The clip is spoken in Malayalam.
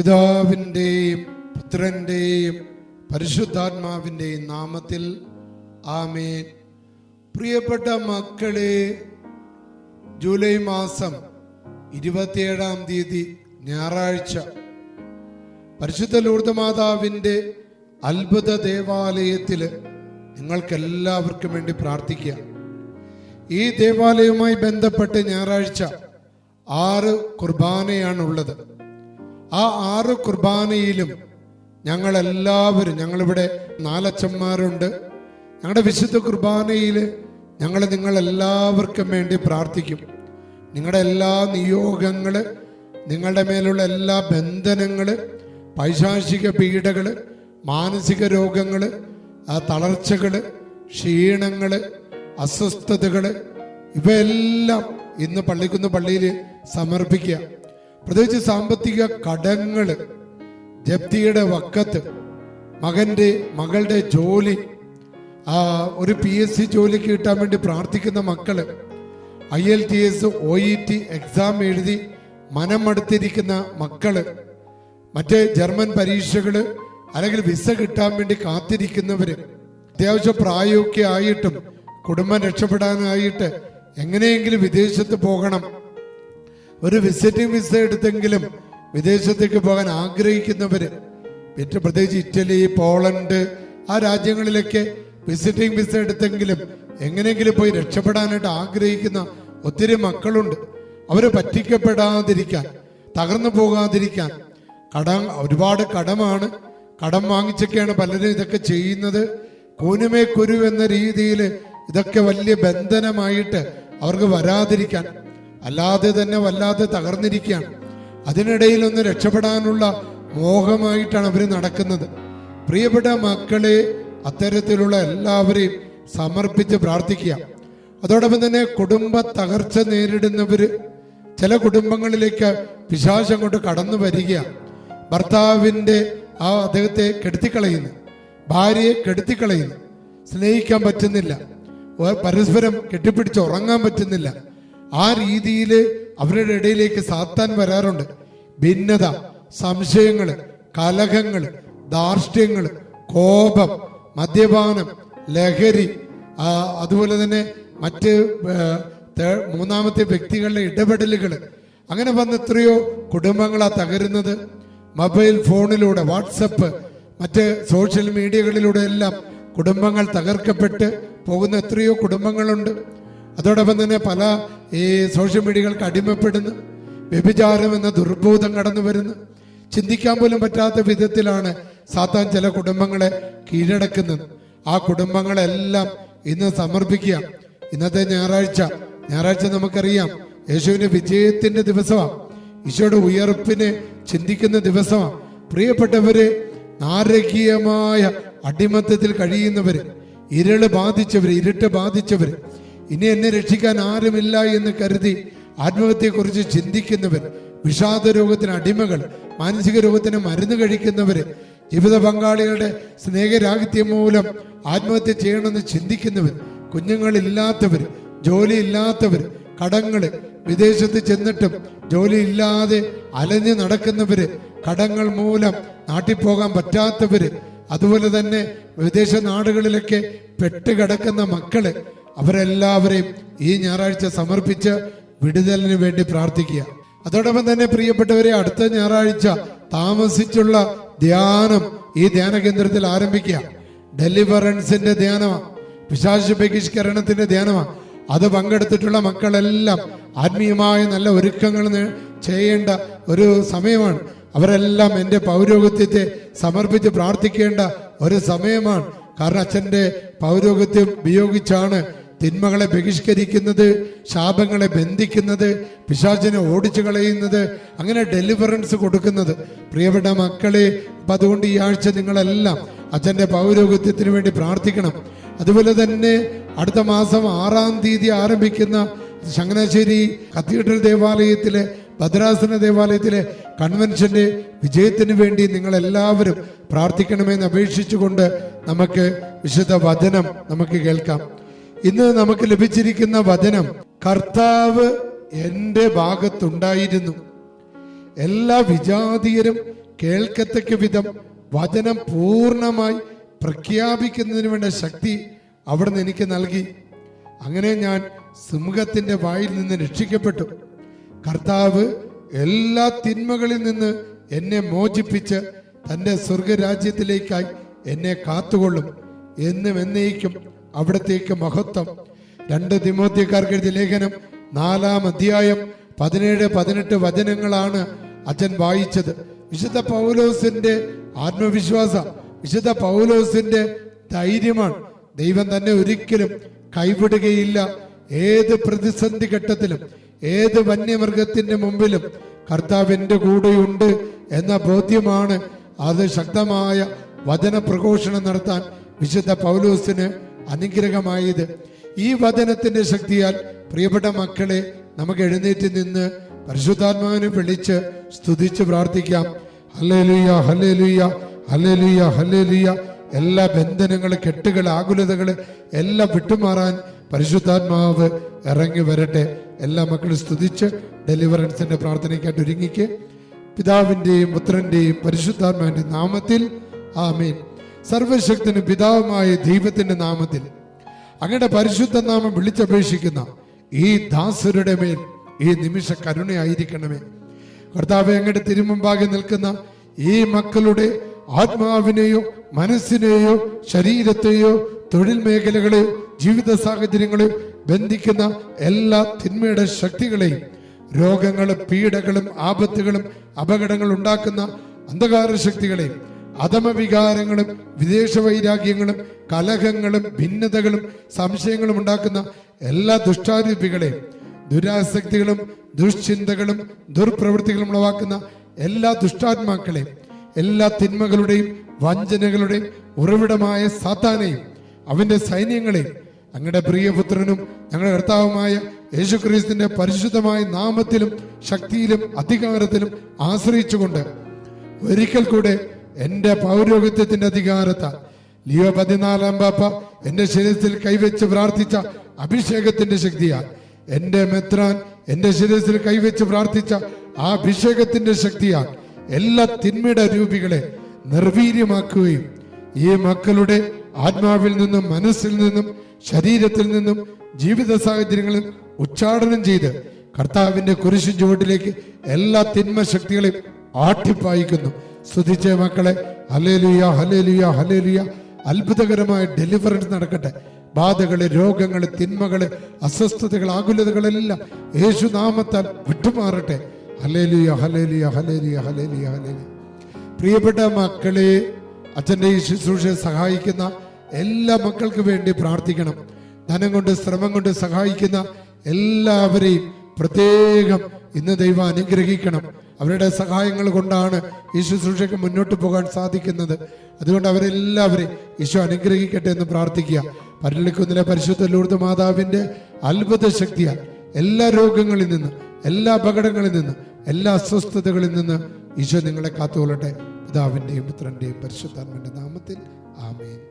പിതാവിന്റെയും പുത്രന്റെയും പരിശുദ്ധാത്മാവിന്റെയും നാമത്തിൽ ആമേൻ. പ്രിയപ്പെട്ട മക്കളെ ജൂലൈ മാസം ഇരുപത്തിയേഴാം തീയതി ഞായറാഴ്ച പരിശുദ്ധ ലൂർദ മാതാവിന്റെ അത്ഭുത ദേവാലയത്തിൽ നിങ്ങൾക്കെല്ലാവർക്കും വേണ്ടി പ്രാർത്ഥിക്കുക. ഈ ദേവാലയവുമായി ബന്ധപ്പെട്ട് ഞായറാഴ്ച ആറ് കുർബാനയാണുള്ളത്. ആ ആറ് കുർബാനയിലും ഞങ്ങളെല്ലാവരും ഞങ്ങളിവിടെ നാലച്ചന്മാരുണ്ട് ഞങ്ങളുടെ വിശുദ്ധ കുർബാനയിൽ ഞങ്ങൾ നിങ്ങളെല്ലാവർക്കും വേണ്ടി പ്രാർത്ഥിക്കും. നിങ്ങളുടെ എല്ലാ നിയോഗങ്ങൾ നിങ്ങളുടെ മേലുള്ള എല്ലാ ബന്ധനങ്ങൾ പൈശാചിക പീഡകൾ മാനസിക രോഗങ്ങൾ തളർച്ചകൾ ക്ഷീണങ്ങൾ അസ്വസ്ഥതകൾ ഇവയെല്ലാം ഇന്ന് പള്ളിക്കുന്ന് പള്ളിയിൽ സമർപ്പിക്കുക. പ്രത്യേകിച്ച് സാമ്പത്തിക കടങ്ങൾ ജപ്തിയുടെ വക്കത്ത് മകന്റെ മകളുടെ ജോലി ഒരു പി എസ് സി ജോലിക്ക് കിട്ടാൻ വേണ്ടി പ്രാർത്ഥിക്കുന്ന മക്കൾ I L T S O E T exam എഴുതി മനമടുത്തിരിക്കുന്ന മക്കൾ മറ്റേ ജർമ്മൻ പരീക്ഷകൾ അല്ലെങ്കിൽ വിസ കിട്ടാൻ വേണ്ടി കാത്തിരിക്കുന്നവര് അത്യാവശ്യം പ്രായമൊക്കെ ആയിട്ടും കുടുംബം രക്ഷപ്പെടാനായിട്ട് എങ്ങനെയെങ്കിലും വിദേശത്ത് പോകണം. ഒരു വിസിറ്റിംഗ് വിസ എടുത്തെങ്കിലും വിദേശത്തേക്ക് പോകാൻ ആഗ്രഹിക്കുന്നവര് പിന്നെ പ്രത്യേകിച്ച് ഇറ്റലി പോളണ്ട് ആ രാജ്യങ്ങളിലൊക്കെ വിസിറ്റിംഗ് വിസ എടുത്തെങ്കിലും എങ്ങനെയെങ്കിലും പോയി രക്ഷപ്പെടാനായിട്ട് ആഗ്രഹിക്കുന്ന ഒത്തിരി മക്കളുണ്ട്. അവർ പറ്റിക്കപ്പെടാതിരിക്കാൻ തകർന്നു പോകാതിരിക്കാൻ. കടം ഒരുപാട് കടമാണ്. കടം വാങ്ങിച്ചൊക്കെയാണ് പലരും ഇതൊക്കെ ചെയ്യുന്നത്. കൂനുമേ കുരു എന്ന രീതിയിൽ ഇതൊക്കെ വലിയ ബന്ധനമായിട്ട് അവർക്ക് വരാതിരിക്കാൻ അല്ലാതെ തന്നെ വല്ലാതെ തകർന്നിരിക്കുകയാണ്. അതിനിടയിൽ ഒന്ന് രക്ഷപ്പെടാനുള്ള മോഹമായിട്ടാണ് അവർ നടക്കുന്നത്. പ്രിയപ്പെട്ട മക്കളെ അത്തരത്തിലുള്ള എല്ലാവരെയും സമർപ്പിച്ച് പ്രാർത്ഥിക്കുക. അതോടൊപ്പം തന്നെ കുടുംബ തകർച്ച നേരിടുന്നവര് ചില കുടുംബങ്ങളിലേക്ക് പിശാശം കൊണ്ട് കടന്നു വരിക. ഭർത്താവിന്റെ ആ അദ്ദേഹത്തെ കെടുത്തിക്കളയുന്നു. ഭാര്യയെ കെടുത്തിക്കളയുന്നു. സ്നേഹിക്കാൻ പറ്റുന്നില്ല. പരസ്പരം കെട്ടിപ്പിടിച്ച് ഉറങ്ങാൻ പറ്റുന്നില്ല. ആ രീതിയിൽ അവരുടെ ഇടയിലേക്ക് സാത്താൻ വരാറുണ്ട്. ഭിന്നത സംശയങ്ങൾ കലഹങ്ങൾ ധാർഷ്ട്യങ്ങൾ കോപം മദ്യപാനം ലഹരി അതുപോലെ തന്നെ മറ്റ് മൂന്നാമത്തെ വ്യക്തികളുടെ ഇടപെടലുകൾ അങ്ങനെ വന്ന് എത്രയോ കുടുംബങ്ങളാ തകരുന്നത്. മൊബൈൽ ഫോണിലൂടെ വാട്സപ്പ് മറ്റ് സോഷ്യൽ മീഡിയകളിലൂടെ എല്ലാം കുടുംബങ്ങൾ തകർക്കപ്പെട്ട് പോകുന്ന എത്രയോ കുടുംബങ്ങളുണ്ട്. അതോടൊപ്പം തന്നെ പല ഈ സോഷ്യൽ മീഡിയകൾക്ക് അടിമപ്പെടുന്നു. വ്യഭിചാരം എന്ന ദുർബോധം കടന്നു വരുന്നു. ചിന്തിക്കാൻ പോലും പറ്റാത്ത വിധത്തിലാണ് സാത്താൻ ചില കുടുംബങ്ങളെ കീഴടക്കുന്നത്. ആ കുടുംബങ്ങളെല്ലാം ഇന്ന് സമർപ്പിക്കുക ഇന്നത്തെ ഞായറാഴ്ച. ഞായറാഴ്ച നമുക്കറിയാം. യേശുവിന്റെ വിജയത്തിന്റെ ദിവസമാണ്. ഈശോയുടെ ഉയർപ്പിനെ ചിന്തിക്കുന്ന ദിവസമാണ്. പ്രിയപ്പെട്ടവര് നാരകീയമായ അടിമത്തത്തിൽ കഴിയുന്നവര് ഇരൾ ബാധിച്ചവര് ഇരുട്ട് ബാധിച്ചവര് ഇനി എന്നെ രക്ഷിക്കാൻ ആരുമില്ല എന്ന് കരുതി ആത്മഹത്യയെക്കുറിച്ച് ചിന്തിക്കുന്നവർ വിഷാദ രോഗത്തിന് അടിമകൾ മാനസിക രോഗത്തിന് മരുന്ന് കഴിക്കുന്നവർ ജീവിത പങ്കാളികളുടെ സ്നേഹരാഹിത്യം മൂലം ആത്മഹത്യ ചെയ്യണമെന്ന് ചിന്തിക്കുന്നവർ കുഞ്ഞുങ്ങളില്ലാത്തവർ ജോലി ഇല്ലാത്തവർ കടങ്ങൾ വിദേശത്ത് ചെന്നിട്ടും ജോലി ഇല്ലാതെ അലഞ്ഞു നടക്കുന്നവർ കടങ്ങൾ മൂലം നാട്ടിൽ പോകാൻ പറ്റാത്തവർ അതുപോലെ തന്നെ വിദേശ നാടുകളിലൊക്കെ പെട്ടുകിടക്കുന്ന മക്കൾ അവരെല്ലാവരെയും ഈ ഞായറാഴ്ച സമർപ്പിച്ച് വിടുതലിന് വേണ്ടി പ്രാർത്ഥിക്കുക. അതോടൊപ്പം തന്നെ പ്രിയപ്പെട്ടവരെ അടുത്ത ഞായറാഴ്ച താമസിച്ചുള്ള ധ്യാനം ഈ ധ്യാന കേന്ദ്രത്തിൽ ആരംഭിക്കുക. ഡെലിവറൻസിന്റെ ധ്യാനമാണ് വിശാശ ബഹിഷ്കരണത്തിന്റെ ധ്യാനമാണ് അത് പങ്കെടുത്തിട്ടുള്ള മക്കളെല്ലാം ആത്മീയമായ നല്ല ഒരുക്കങ്ങൾ ചെയ്യേണ്ട ഒരു സമയമാണ്. അവരെല്ലാം എന്റെ പൗരോഗത്യത്തെ സമർപ്പിച്ച് പ്രാർത്ഥിക്കേണ്ട ഒരു സമയമാണ്. കാരണം അച്ഛന്റെ പൗരോഗത്യം വിയോഗിച്ചാണ് തിന്മകളെ ബഹിഷ്കരിക്കുന്നത് ശാപങ്ങളെ ബന്ധിക്കുന്നത് പിശാചിനെ ഓടിച്ചു കളയുന്നത് അങ്ങനെ ഡെലിവറൻസ് കൊടുക്കുന്നത്. പ്രിയപ്പെട്ട മക്കളെ അപ്പം അതുകൊണ്ട് ഈ ആഴ്ച നിങ്ങളെല്ലാം അച്ഛന്റെ പൗരോഗത്യത്തിന് വേണ്ടി പ്രാർത്ഥിക്കണം. അതുപോലെ തന്നെ അടുത്ത മാസം ആറാം തീയതി ആരംഭിക്കുന്ന ചങ്ങനാശ്ശേരി കത്തീഡ്രൽ ദേവാലയത്തിലെ ഭദ്രാസന ദേവാലയത്തിലെ കൺവെൻഷന്റെ വിജയത്തിന് വേണ്ടി നിങ്ങൾ എല്ലാവരും പ്രാർത്ഥിക്കണമെന്ന് അപേക്ഷിച്ചുകൊണ്ട് നമുക്ക് വിശുദ്ധ വചനം നമുക്ക് കേൾക്കാം. ഇന്ന് നമുക്ക് ലഭിച്ചിരിക്കുന്ന വചനം കർത്താവ് എന്റെ ഭാഗത്തുണ്ടായിരുന്നു. എല്ലാ വിജാതീയരും കേൾക്കത്തക്ക വിധം വചനം പൂർണമായി പ്രഖ്യാപിക്കുന്നതിന് വേണ്ട ശക്തി അവിടുന്ന് എനിക്ക് നൽകി. അങ്ങനെ ഞാൻ സിംഹത്തിന്റെ വായിൽ നിന്ന് രക്ഷിക്കപ്പെട്ടു. കർത്താവ് എല്ലാ തിന്മകളിൽ നിന്ന് എന്നെ മോചിപ്പിച്ച് തന്റെ സ്വർഗരാജ്യത്തിലേക്കായി എന്നെ കാത്തുകൊള്ളും. എന്നും എന്നേക്കും അവിടത്തേക്ക് മഹത്വം. രണ്ട് തിമോത്യക്കാർക്ക് എഴുതിയ ലേഖനം നാലാം അധ്യായം പതിനേഴ് പതിനെട്ട് വചനങ്ങളാണ് അച്ഛൻ വായിച്ചത്. വിശുദ്ധ പൗലോസിന്റെ ആത്മവിശ്വാസ വിശുദ്ധ പൗലോസിന്റെ ധൈര്യമാണ്. ദൈവം തന്നെ ഒരിക്കലും കൈവിടുകയില്ല. ഏത് പ്രതിസന്ധി ഘട്ടത്തിലും ഏത് വന്യമൃഗത്തിന്റെ മുമ്പിലും കർത്താവ് എന്റെ കൂടെയുണ്ട് എന്ന ബോധ്യമാണ് അത് ശക്തമായ വചന പ്രഘോഷണം നടത്താൻ വിശുദ്ധ പൗലോസിന് അനുഗ്രഹമായത്. ഈ വചനത്തിന്റെ ശക്തിയാൽ പ്രിയപ്പെട്ട മക്കളെ നമുക്ക് എഴുന്നേറ്റ് നിന്ന് പരിശുദ്ധാത്മാവിനെ വിളിച്ച് സ്തുതിച്ച് പ്രാർത്ഥിക്കാം. Hallelujah hallelujah hallelujah hallelujah. എല്ലാ ബന്ധനങ്ങൾ കെട്ടുകൾ ആകുലതകൾ എല്ലാം വിട്ടുമാറാൻ പരിശുദ്ധാത്മാവ് ഇറങ്ങി വരട്ടെ. എല്ലാ മക്കളും സ്തുതിച്ച് ഡെലിവറൻസിന്റെ പ്രാർത്ഥനയ്ക്കായിട്ട് ഒരുങ്ങിക്ക്. പിതാവിന്റെയും പുത്രന്റെയും പരിശുദ്ധാത്മാവിന്റെ നാമത്തിൽ ആമീൻ. സർവശക്തനും പിതാവുമായ ദൈവത്തിന്റെ നാമത്തിൽ അങ്ങയുടെ പരിശുദ്ധ നാമം വിളിച്ചപേക്ഷിക്കുന്ന ഈ ദാസരുടെ മേൽ ഈ നിമിഷ കരുണയായിരിക്കണമേ. കർത്താവ് അങ്ങയുടെ തിരുമുമ്പാകെ നിൽക്കുന്ന ഈ മക്കളുടെ ആത്മാവിനെയോ മനസ്സിനെയോ ശരീരത്തെയോ തൊഴിൽ മേഖലകളെയോ ജീവിത സാഹചര്യങ്ങളെയോ ബന്ധിക്കുന്ന എല്ലാ തിന്മയുടെ ശക്തികളെയും രോഗങ്ങളും പീഡകളും ആപത്തുകളും അപകടങ്ങൾ ഉണ്ടാക്കുന്ന അന്ധകാര ശക്തികളെയും അധമവികാരങ്ങളും വിദേശ വൈരാഗ്യങ്ങളും കലഹങ്ങളും ഭിന്നതകളും സംശയങ്ങളും ഉണ്ടാക്കുന്ന എല്ലാ ദുഷ്ടാരൂപികളെയും ദുരാസക്തികളും ദുഷ്ചിന്തകളും ദുർപ്രവൃത്തികളും ഉളവാക്കുന്ന എല്ലാ ദുഷ്ടാത്മാക്കളെയും എല്ലാ തിന്മകളുടെയും വഞ്ചനകളുടെയും ഉറവിടമായ സാത്താനെയും അവന്റെ സൈന്യങ്ങളെയും അങ്ങയുടെ പ്രിയപുത്രനും ഞങ്ങളുടെ കർത്താവുമായ യേശുക്രിസ്തുവിന്റെ പരിശുദ്ധമായ നാമത്തിലും ശക്തിയിലും അധികാരത്തിലും ആശ്രയിച്ചുകൊണ്ട് ഒരിക്കൽ കൂടെ എന്റെ പൗരോഹിത്യത്തിന്റെ അധികാരത്താൽ ലിയോ പതിനാലാം പാപ്പ എന്റെ ശരീരത്തിൽ കൈവച്ച് പ്രാർത്ഥിച്ച അഭിഷേകത്തിന്റെ ശക്തിയാൽ എന്റെ മെത്രാൻ എന്റെ ശരീരത്തിൽ കൈവച്ച് പ്രാർത്ഥിച്ച ആ അഭിഷേകത്തിന്റെ ശക്തിയാൽ എല്ലാ തിന്മയുടെ രൂപികളെ നിർവീര്യമാക്കുകയും ഈ മക്കളുടെ ആത്മാവിൽ നിന്നും മനസ്സിൽ നിന്നും ശരീരത്തിൽ നിന്നും ജീവിത സാഹചര്യങ്ങളിൽ ഉച്ചാടനം ചെയ്ത് കർത്താവിന്റെ കുരിശു ചുവട്ടിലേക്ക് എല്ലാ തിന്മ ശക്തികളെയും ആട്ടിപ്പായിക്കുന്നു. സ്തുതിച്ച മക്കളെ. ഹലേലുയ ഹലേലുയ ഹലേലുയ അത്ഭുതകരമായ ഡെലിവറൻസ് നടക്കട്ടെ. ബാധകൾ രോഗങ്ങൾ തിന്മകൾ അസ്വസ്ഥതകൾ ആകുലതകളെല്ലാം യേശു നാമത്താൽ വിട്ടുമാറട്ടെ. Hallelujah hallelujah hallelujah hallelujah hallelujah പ്രിയപ്പെട്ട മക്കളെ അച്ഛന്റെ ഈ ശുശ്രൂഷയെ സഹായിക്കുന്ന എല്ലാ മക്കൾക്ക് വേണ്ടി പ്രാർത്ഥിക്കണം. ധനം കൊണ്ട് ശ്രമം കൊണ്ട് സഹായിക്കുന്ന എല്ലാവരെയും പ്രത്യേകം ഇന്ന് ദൈവം അനുഗ്രഹിക്കണം. അവരുടെ സഹായങ്ങൾ കൊണ്ടാണ് ഈ ശുശ്രൂഷയ്ക്ക് മുന്നോട്ട് പോകാൻ സാധിക്കുന്നത്. അതുകൊണ്ട് അവരെല്ലാവരെയും ഈശോ അനുഗ്രഹിക്കട്ടെ എന്ന് പ്രാർത്ഥിക്കുക. പരലിക്കുന്നിലെ പരിശുദ്ധ ലൂർദ് മാതാവിന്റെ അത്ഭുത ശക്തിയാൽ എല്ലാ രോഗങ്ങളിൽ നിന്ന് എല്ലാ അപകടങ്ങളിൽ നിന്ന് എല്ലാ അസ്വസ്ഥതകളിൽ നിന്ന് ഈശോ നിങ്ങളെ കാത്തുകൊള്ളട്ടെ. പിതാവിന്റെയും പുത്രന്റെയും പരിശുദ്ധാത്മന്റെ നാമത്തിൽ ആമേൻ.